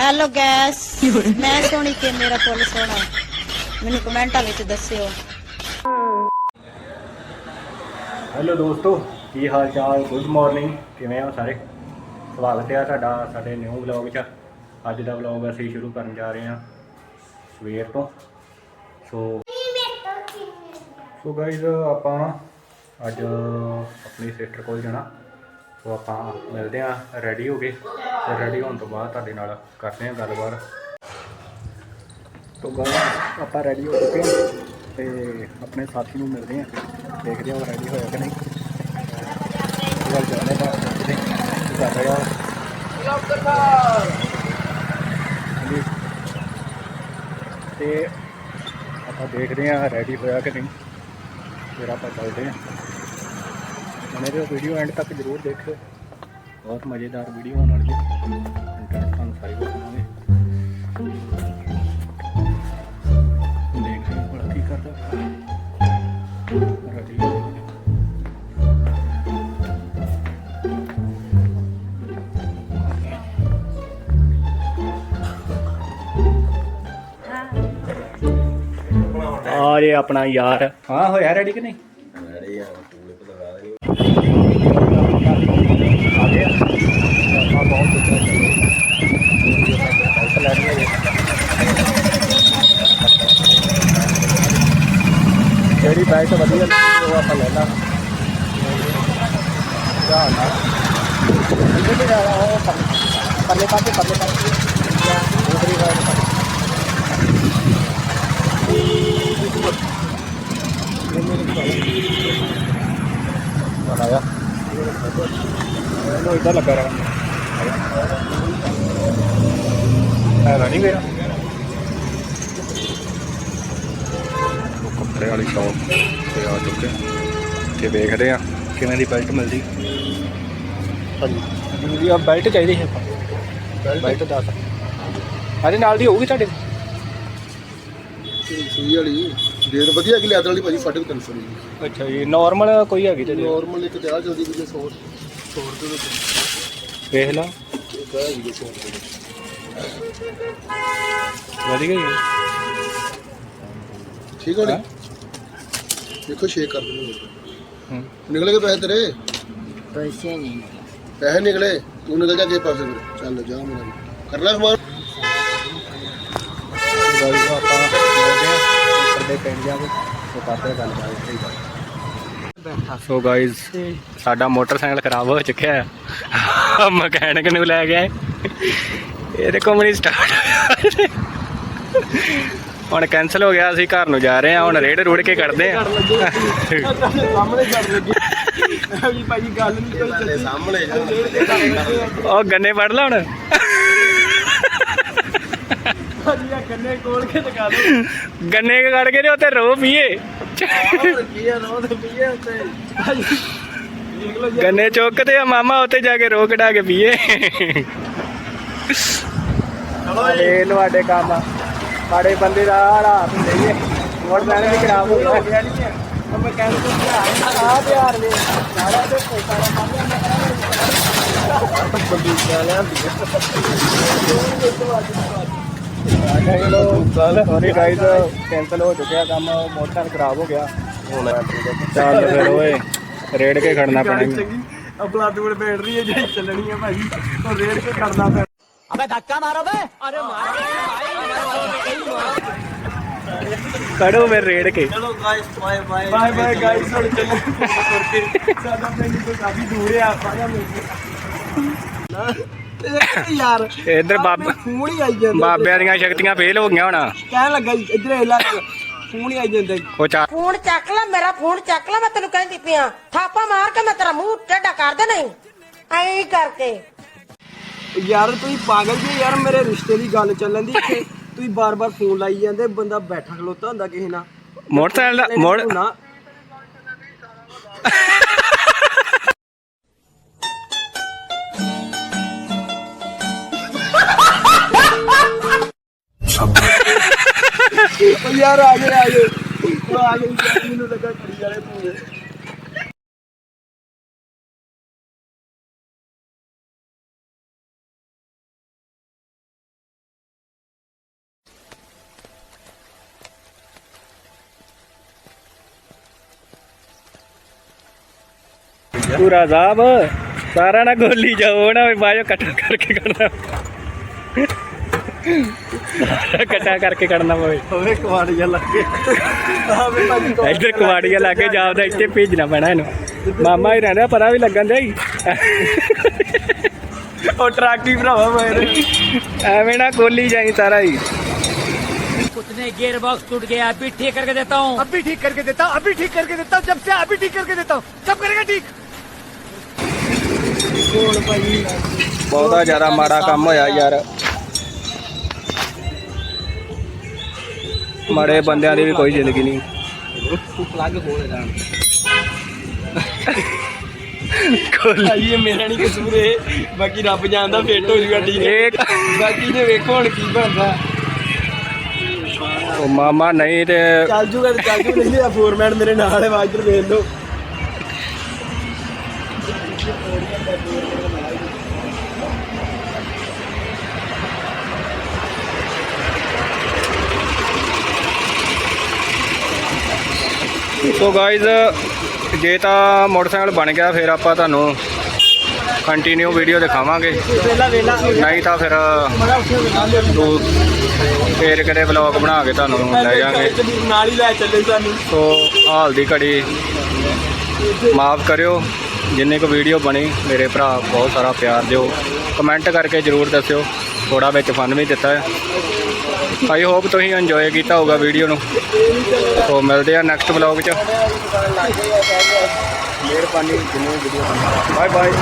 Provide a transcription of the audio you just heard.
Hello guys ਮੈਂ ਸੋਹਣੀ ਕਿ ਮੇਰਾ ਫੁੱਲ ਸੋਹਣਾ ਮੈਨੂੰ ਕਮੈਂਟਾਂ ਵਿੱਚ ਦੱਸਿਓ। ਹੈਲੋ ਦੋਸਤੋ, ਕੀ ਹਾਲ ਚਾਲ ਗੁੱਡ ਮਾਰਨਿੰਗ ਕਿਵੇਂ ਹੋ ਸਾਰੇ? ਸਵਾਗਤ ਹੈ ਤੁਹਾਡਾ ਸਾਡੇ ਨਿਊ ਵਲੌਗ 'ਚ। ਅੱਜ ਦਾ ਵਲੌਗ ਅਸੀਂ ਸ਼ੁਰੂ ਕਰਨ ਜਾ ਰਹੇ ਹਾਂ ਸਵੇਰ ਤੋਂ। ਸੋ ਸੋ ਗਾਇਜ਼ ਆਪਾਂ ਅੱਜ ਆਪਣੀ ਸਿਸਟਰ ਕੋਲ ਜਾਣਾ। ਉਹ ਆਪਾਂ ਮਿਲਦੇ ਹਾਂ ਰੈਡੀ ਹੋ ਗਏ। ਤੇ ਰੈਡੀ ਹੋਣ ਤੋਂ ਬਾਅਦ ਤੁਹਾਡੇ ਨਾਲ ਕਰਦੇ ਹਾਂ ਗੱਲਬਾਤ। ਤੋ ਗਾਇਜ਼ ਆਪਾਂ ਰੈਡੀ ਹੋ ਚੁੱਕੇ ਹਾਂ ਤੇ ਆਪਣੇ ਸਾਥੀ ਨੂੰ ਮਿਲਦੇ ਹਾਂ। ਦੇਖਦੇ ਹਾਂ ਉਹ ਰੈਡੀ ਹੋਇਆ ਕਿ ਨਹੀਂ। ਗੱਲ ਜਾਣੇ ਦਾ ਦੇਖਦੇ ਕੀ ਕਰ ਰਿਹਾ ਹਾਂਜੀ। ਤੇ ਆਪਾਂ ਦੇਖਦੇ ਹਾਂ ਰੈਡੀ ਹੋਇਆ ਕਿ ਨਹੀਂ। ਫਿਰ ਆਪਾਂ ਚੱਲਦੇ ਹਾਂ ਮੇਰੇ ਵੀਡੀਓ ਐਂਡ ਤੱਕ ਜ਼ਰੂਰ ਦੇਖਿਓ। ਬਹੁਤ ਮਜ਼ੇਦਾਰ ਵੀਡੀਓ ਹੋਣ ਵਾਲੀ ਹੈ। ਕੰਟੈਂਟ ਤੁਹਾਨੂੰ ਸਾਰੀ ਦੇਖਦੇ ਹਾਂ ਭਲਾ ਕੀ ਕਰਦਾ। ਰੈਡੀ ਗਿਆ। ਆ ਜੇ ਆਪਣਾ ਯਾਰ। ਹਾਂ ਹੋਇਆ ਰੈਡੀ ਕਿ ਨਹੀਂ? ਆ ਗਿਆ ਆਪਾਂ ਬਹੁਤ ਕੁਝ ਹੈਲਪ ਲੈਣੀ ਹੈ ਜੀ। ਜਿਹੜੀ ਬੈਲਟ ਵਧੀਆ ਲੱਗੀ ਉਹ ਆਪਾਂ ਲੈ ਲਾ ਧਿਆਨ ਨਾਲ ਇੱਧਰ ਵੀ ਜਾਣਾ ਉਹ ਪਰਲੇ- ਪਰਲੇ ਪਾਸੇ ਪਰਲੇ ਪਾਸੇ ਇੱਧਰ ਲੱਗਾ ਰਹਾ ਹੈ ਨਹੀਂ ਮੇਰਾ। ਉਹ ਕੱਪੜੇ ਵਾਲੀ ਸ਼ਾਪ ਤੇ ਆ ਚੁੱਕੇ। ਤੇ ਵੇਖਦੇ ਆ ਕਿਵੇਂ ਦੀ ਬੈਲਟ ਮਿਲਦੀ। ਹਾਂਜੀ। ਜੀ ਆ ਬੈਲਟ ਚਾਹੀਦੀ ਹੈ ਆਪਾਂ। ਬੈਲਟ ਦੱਸ ਅਰੇ ਨਾਲ ਦੀ ਹੋਊਗੀ ਤੁਹਾਡੇ? ਸੂਈ ਵਾਲੀ ਰੇਟ ਵਧੀਆ ਹੈਗੀ ਲੈਦਰ ਵਾਲੀ ਭਾਜੀ 350 ਦੀ। ਅੱਛਾ ਜੀ ਨਾਰਮਲ ਕੋਈ ਹੈਗੀ ਤੇ ਨਾਰਮਲ ਇੱਕ ਤੇ ਆ ਜਲਦੀ ਵੀ 100 100 ਰੁਪਏ ਵਿੱਚ ਵੇਖ ਲਾ ਇੱਕ ਆ ਹੈਗੀ 100 ਰੁਪਏ ਵਿੱਚ ਵਧੀਆ ਹੀ ਹੈ ਠੀਕ ਹੋ ਹੈਂ? ਦੇਖੋ ਸ਼ੇਕ ਕਰ ਦਿੰਦੇ ਹੂੰ। ਨਿਕਲ ਗਏ ਪੈਸੇ ਤੇਰੇ? ਪੈਸੇ ਨਹੀਂ। ਪੈਸੇ ਨਿਕਲੇ? ਤੂੰ ਨਿਕਲ ਜਾ ਕੇ ਪਾਸੇ ਫਿਰ। ਚੱਲ ਜਾ ਮੇਰਾ। ਵੀ। ਕਰ ਲੈ ਸਮਾਨ। ਗਾਈਸ ਆਪਾਂ ਮਿਲਦੇ ਆ ਦੇ ਪਿੰਡ ਜਾ ਕੇ। ਉਹ ਕਰਦੇ ਆ ਗੱਲਬਾਤ ਸਹੀ ਸੋ ਗਾਈਸ ਸਾਡਾ ਮੋਟਰਸਾਈਕਲ ਖਰਾਬ ਹੋ ਚੁੱਕਿਆ ਹੈ। ਮਕੈਨਿਕ ਨੂੰ ਲੈ ਗਏ ਇਹਦੇ ਕੋਲ ਨਹੀਂ ਸਟਾਰਟ ਹੁਣ ਕੈਨਸਲ ਹੋ ਗਿਆ ਅਸੀਂ ਘਰ ਨੂੰ ਜਾ ਰਹੇ ਹਾਂ। ਹੁਣ ਰੇਡ ਰੂੜ ਕੇ ਕੱਢਦੇ ਆ ਸਾਹਮਣੇ ਕਰ ਲੱਗੇ ਵੀ ਭਾਜੀ ਗੱਲ ਨਹੀਂ ਕੋਈ ਚੱਲੀ ਸਾਹਮਣੇ ਉਹ ਗੰਨੇ ਪੜ ਲਾ ਹੁਣ। ਕੰਨੇ ਕੋਲ ਕੇ ਦਿਖਾ ਦੋ ਗੰਨੇ ਕੱਢ ਕੇ ਤੇ ਉੱਤੇ ਰੋ ਪੀਏ। ਆ ਗੰਨੇ ਚੁੱਕ ਤੇ ਆ ਮਾਮਾ ਉੱਤੇ ਜਾ ਕੇ ਰੋ ਕਢਾ ਕੇ ਪੀਏ ਚਲੋ ਇਹ ਤੁਹਾਡੇ ਕੰਮ ਆ ਸਾਡੇ ਬੰਦੇ ਦਾ ਹੁੰਦੇ ਹੀ ਮੋੜ ਪੈਣ ਵੀ ਖਰਾਬ ਹੋ ਗਿਆ ਮੈਂ ਕਹਿ ਰਿਹਾ ਆ ਪਿਆਰ ਦੇ ਸਾਰਾ ਤੇ ਪੈਸਾ ਦਾ ਕੰਮ ਬੰਦੂਕਾਂ ਸੌਰੀ ਗਾਈਸ ਕੈਨਸਲ ਹੋ ਚੁੱਕਿਆ ਕੰਮ ਮੋਟਰਸਾਈਕਲ ਖਰਾਬ ਹੋ ਗਿਆ ਚੱਲ ਫਿਰ ਓਏ ਰੇੜ ਕੇ ਖੜਨਾ ਪੈਣਾ ਈ। ਚੰਗੀ ਆ ਬਲਾਦੂੜ ਬੈਟਰੀ ਹੈ ਜਿਹੜੀ ਚੱਲਣੀ ਹੈ ਭਾਜੀ ਉਹ ਰੇਡ ਕੇ ਕਰਨਾ ਪੈਣਾ ਕੱਢੋ ਫਿਰ ਰੇੜ ਕੇ ਚਲੋ guys bye bye bye bye guys ਹੁਣ ਚੱਲੋ ਤੁਰ ਕੇ ਸਾਡਾ ਪਿੰਡ ਤੋਂ ਕਾਫੀ ਦੂਰ ਹੈ ਆਪਾਂ ਜਾਂ ਯਾਰ ਇੱਧਰ ਬਾਬਾ ਫੋਨ ਹੀ ਆਈ ਜਾਂਦਾ। ਬਾਬਿਆਂ ਦੀਆਂ ਸ਼ਕਤੀਆਂ ਫੇਲ ਹੋ ਗਈਆਂ ਹੁਣ। ਕਹਿਣ ਲੱਗਾ ਜੀ ਇੱਧਰ ਇਹ ਲੱਗ ਫੋਨ ਹੀ ਆਈ ਜਾਂਦਾ ਜੀ। ਉਹ ਚਾ ਫੋਨ ਚੱਕ ਲੈ ਮੇਰਾ ਫੋਨ ਚੱਕ ਲੈ ਮੈਂ ਤੈਨੂੰ ਕਹਿੰਦੀ ਪਿਆ ਥਾਪਾ ਮਾਰ ਕੇ ਮੈਂ ਤੇਰਾ ਮੂੰਹ ਟੇਢਾ ਕਰ ਦੇ ਨਹੀਂ ਐਂ ਕਰਕੇ। ਯਾਰ ਤੁਸੀਂ ਪਾਗਲ ਜੀ ਯਾਰ ਮੇਰੇ ਰਿਸ਼ਤੇ ਦੀ ਗੱਲ ਚੱਲਣ ਦੀ। ਇੱਥੇ ਤੁਸੀਂ ਬਾਰ-ਬਾਰ ਫੋਨ ਲਾਈ ਜਾਂਦੇ ਬੰਦਾ ਬੈਠਾ ਖਲੋਤਾ ਹੁੰਦਾ ਕਿਸੇ ਨਾਲ। ਮੋਟਰਸਾਈਕਲ ਦਾ ਮੋੜ ਨਾ ਯਾਰ ਆ ਗਏ ਆ ਗਏ। ਉਹ ਆ ਗਏ ਯਾਰ, ਮੈਨੂੰ ਲੱਗਾ ਕੁੜੀ ਵਾਲੇ ਪੂਰੇ ਪੂਰਾ ਜ਼ਾਬ ਸਾਰਾ ਨਾ ਗੋਲੀ ਜਾਓ ਨਾ ਵੀ ਬਾਜੋ ਕੱਟ ਕਰਕੇ ਕਰਨਾ। ਸਾਰਾ ਇਕੱਠਾ ਕਰਕੇ ਕੱਢਣਾ ਪਵੇ ਹੋਵੇ ਕਵਾੜੀਆਂ ਲੱਗੇ ਆਵੇ ਭਾਜੀ ਇੱਧਰ ਕੁਵਾੜੀਆ ਲਾ ਕੇ ਜਾਪਦਾ ਇੱਥੇ ਭੇਜਣਾ ਪੈਣਾ ਇਹਨੂੰ ਮਾਮਾ ਹੀ ਰਹਿੰਦਾ ਪਤਾ ਵੀ ਲੱਗਣ ਦੇ ਹੀ ਉਹ ਟਰੱਕ ਹੀ ਭਰਾਵਾ ਮੇਰੇ ਐਵੇਂ ਨਾ ਗੋਲੀ ਜਾਈ ਸਾਰਾ ਹੀ उसने गियर बॉक्स टूट गया अभी ठीक करके देता हूँ अभी ठीक करके देता हूँ अभी ठीक करके देता हूँ जब से अभी ठीक करके देता हूँ कब करेगा ठीक ਕੋਲ ਭਾਈ ਬਹੁਤਾ ਜ਼ਿਆਦਾ ਮਾੜਾ ਕੰਮ ਹੋਇਆ ਯਾਰ ਮਾੜੇ ਬੰਦਿਆਂ ਦੀ ਵੀ ਕੋਈ ਜ਼ਿੰਦਗੀ ਨਹੀਂ। ਭਾਈ ਇਹ ਮੇਰਾ ਨਹੀਂ ਕਸੂਰ ਇਹ। ਬਾਕੀ ਰੱਬ ਜਾਣਦਾ ਫਿੱਟ ਹੋ ਜੂਗਾ ਠੀਕ ਹੈ। ਇਹ ਬਾਕੀ ਜੇ ਵੇਖੋ ਹੁਣ ਕੀ ਬਣਦਾ। ਉਹ ਮਾਮਾ ਨਹੀਂ ਤੇ ਚੱਲ ਜੂਗਾ ਤੇ ਚੱਲ ਜੂ ਨਹੀਂ ਆ ਫੋਰਮੈਨ ਮੇਰੇ ਨਾਲ ਹੈ ਵਾਜਰ ਵੇਖ ਲਓ। ਸੋ ਗਾਇਜ਼ ਜੇ ਤਾਂ ਮੋਟਰਸਾਈਕਲ ਬਣ ਗਿਆ ਫਿਰ ਆਪਾਂ ਤੁਹਾਨੂੰ ਕੰਟੀਨਿਊ ਵੀਡੀਓ ਦਿਖਾਵਾਂਗੇ। ਨਹੀਂ ਤਾਂ ਫਿਰ ਫੇਰ ਕਿਤੇ ਵਲੌਗ ਬਣਾ ਕੇ ਤੁਹਾਨੂੰ ਲੈ ਜਾਾਂਗੇ ਨਾਲ ਹੀ ਲੈ ਚੱਲੇ ਸਾਨੂੰ। ਸੋ ਹਾਲ ਦੀ ਘੜੀ ਮਾਫ ਕਰਿਓ ਜਿੰਨੇ ਕੁ ਵੀਡੀਓ ਬਣੀ ਮੇਰੇ ਭਰਾ ਬਹੁਤ ਸਾਰਾ ਪਿਆਰ ਦਿਓ। ਕਮੈਂਟ ਕਰਕੇ ਜਰੂਰ ਦੱਸਿਓ ਥੋੜਾ ਵਿੱਚ ਫਨ ਵੀ ਦਿੱਤਾ ਹੈ। ਆਈ ਹੋਪ ਤੁਸੀਂ ਇੰਜੋਏ ਕੀਤਾ ਹੋਊਗਾ ਵੀਡੀਓ ਨੂੰ। ਸੋ ਮਿਲਦੇ ਆ ਨੈਕਸਟ ਵਲੌਗ 'ਚ। ਮਿਹਰਬਾਨੀ, ਜਿੰਨੇ ਵੀਡੀਓ ਬਾਏ ਬਾਏ